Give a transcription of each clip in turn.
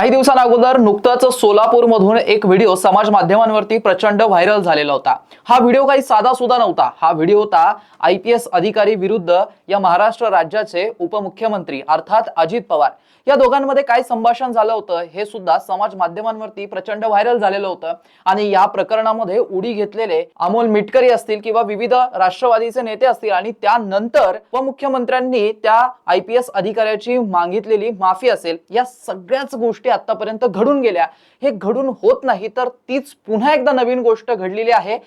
काही दिवसांअगोदर नुकताच सोलापूरमधून एक व्हिडिओ समाज माध्यमांवरती प्रचंड व्हायरल झालेला होता. हा व्हिडिओ काही साधा सुद्धा नव्हता. हा व्हिडिओ होता आय पी एस अधिकारी विरुद्ध या महाराष्ट्र राज्याचे उपमुख्यमंत्री अर्थात अजित पवार. या दोघांमध्ये काय संभाषण झालं होतं हे सुद्धा समाज माध्यमांवरती प्रचंड व्हायरल झालेलं होतं आणि या प्रकरणामध्ये उडी घेतलेले अमोल मिटकरी असतील किंवा विविध राष्ट्रवादीचे नेते असतील आणि त्यानंतर उपमुख्यमंत्र्यांनी त्या आय पी एस अधिकाऱ्याची मागितलेली माफी असेल या सगळ्याच गोष्टी आतापर्यंत घडून गेल्या. हे घडून होत नाही तर तीच पुन्हा एकदा नवीन गोष्ट घडलेली आहे.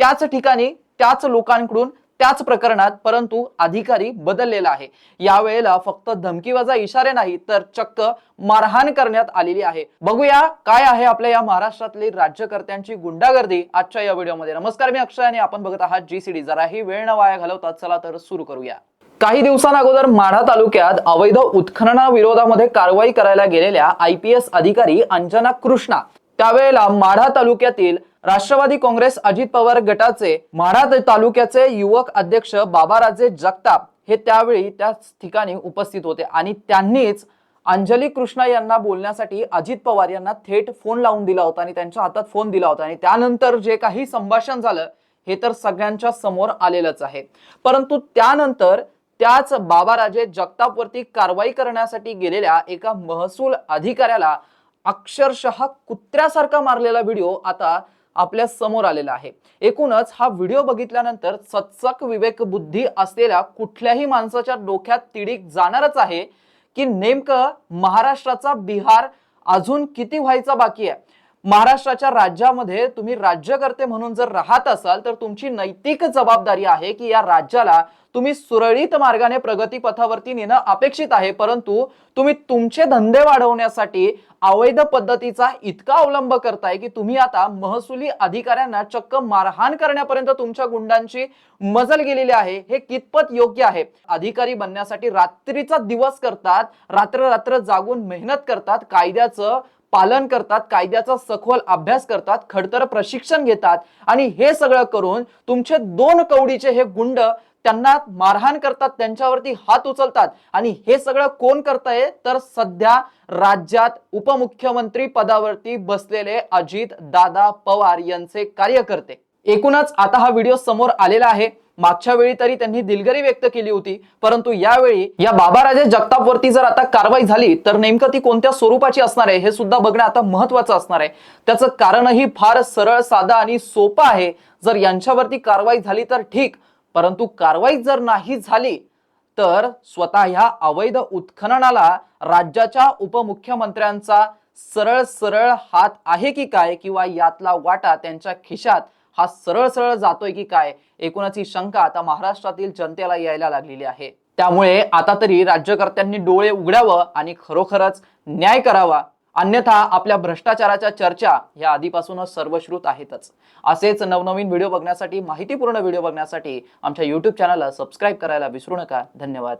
त्याच ठिकाणी त्याच लोकांकडून त्याच प्रकरणात परंतु अधिकारी बदललेला आहे. यावेळेला फक्त धमकीवाजा इशारे नाही तर चक्क मारहाण करण्यात आलेली आहे. बघूया काय आहे आपल्या या महाराष्ट्रातली राज्यकर्त्यांची गुंडागर्दी आजच्या या व्हिडिओमध्ये. नमस्कार मी अक्षय आणि आपण बघत आहात जी सी डी जरा वेळ न वाया घालवतात चला तर सुरू करूया. काही दिवसांअगोदर माढा तालुक्यात अवैध उत्खननाविरोधामध्ये कारवाई करायला गेलेल्या आय पी एस अधिकारी अंजना कृष्णा. त्यावेळेला माढा तालुक्यातील राष्ट्रवादी काँग्रेस अजित पवार गटाचे माढा तालुक्याचे युवक अध्यक्ष बाबाराजे जगताप हे त्यावेळी त्या ठिकाणी उपस्थित होते आणि त्यांनीच अंजली कृष्णा यांना बोलण्यासाठी अजित पवार यांना थेट फोन लावून दिला होता आणि त्यांच्या हातात फोन दिला होता आणि त्यानंतर जे काही संभाषण झालं हे तर सगळ्यांच्या समोर आलेलंच आहे. परंतु त्यानंतर त्याच बाबाराजे जगतापवरती कारवाई करण्यासाठी गेलेल्या एका महसूल अधिकाऱ्याला अक्षरशः कुत्र्यासारखा मारलेला व्हिडिओ आता आपल्यासमोर आलेला आहे. एकूणच हा व्हिडिओ बघितल्यानंतर सचक विवेक बुद्धी असलेल्या कुठल्याही माणसाच्या डोक्यात तिडीक जाणारच आहे की नेमकं महाराष्ट्राचा बिहार अजून किती व्हायचा बाकी आहे? महाराष्ट्राच्या राज्यामध्ये तुम्ही राज्यकर्ते म्हणून जर राहत असाल तर तुमची नैतिक जबाबदारी आहे की या राज्याला तुम्ही सुरळीत मार्गाने प्रगती पथावरती नेणं अपेक्षित आहे. परंतु तुम्ही तुमचे धंदे वाढवण्यासाठी अवैध पद्धतीचा इतका अवलंब करताय की तुम्ही आता महसुली अधिकाऱ्यांना चक्क मारहाण करण्यापर्यंत तुमच्या गुंडांची मजल गेलेली आहे. हे कितपत योग्य आहे? अधिकारी बनण्यासाठी रात्रीचा दिवस करतात रात्र रात्र जागून मेहनत करतात कायद्याचं पालन करतात कायद्याचा सखोल अभ्यास करतात खडतर प्रशिक्षण घेतात आणि हे सगळं करून तुमचे दोन कवडीचे हे गुंड त्यांना मारहाण करतात त्यांच्यावरती हात उचलतात. आणि हे सगळं कोण करताय? तर सध्या राज्यात उपमुख्यमंत्री पदावरती बसलेले अजित दादा पवार यांचे कार्यकर्ते. एकूणच आता हा व्हिडिओ समोर आलेला आहे. मागच्या वेळी तरी त्यांनी दिलगिरी व्यक्त केली होती परंतु यावेळी या बाबाराजे जगतापवरती जर आता कारवाई झाली तर नेमकं ती कोणत्या स्वरूपाची असणार आहे हे सुद्धा बघणं आता महत्वाचं असणार आहे. त्याचं कारणही फार सरळ साधा आणि सोपं आहे. जर यांच्यावरती कारवाई झाली तर ठीक परंतु कारवाई जर नाही झाली तर स्वतः ह्या अवैध उत्खननाला राज्याच्या उपमुख्यमंत्र्यांचा सरळ सरळ हात आहे की काय किंवा यातला वाटा त्यांच्या खिशात हा सरळ सरळ जातोय की काय एकूणच ही शंका आता महाराष्ट्रातील जनतेला यायला लागलेली आहे. त्यामुळे आता तरी राज्यकर्त्यांनी डोळे उघडावं आणि खरोखरच न्याय करावा अन्यथा आपल्या भ्रष्टाचाराच्या चर्चा ह्या आधीपासूनच सर्वश्रुत आहेतच. असेच नवनवीन व्हिडिओ बघण्यासाठी माहितीपूर्ण व्हिडिओ बघण्यासाठी आमच्या युट्यूब चॅनलला सबस्क्राईब करायला विसरू नका. धन्यवाद.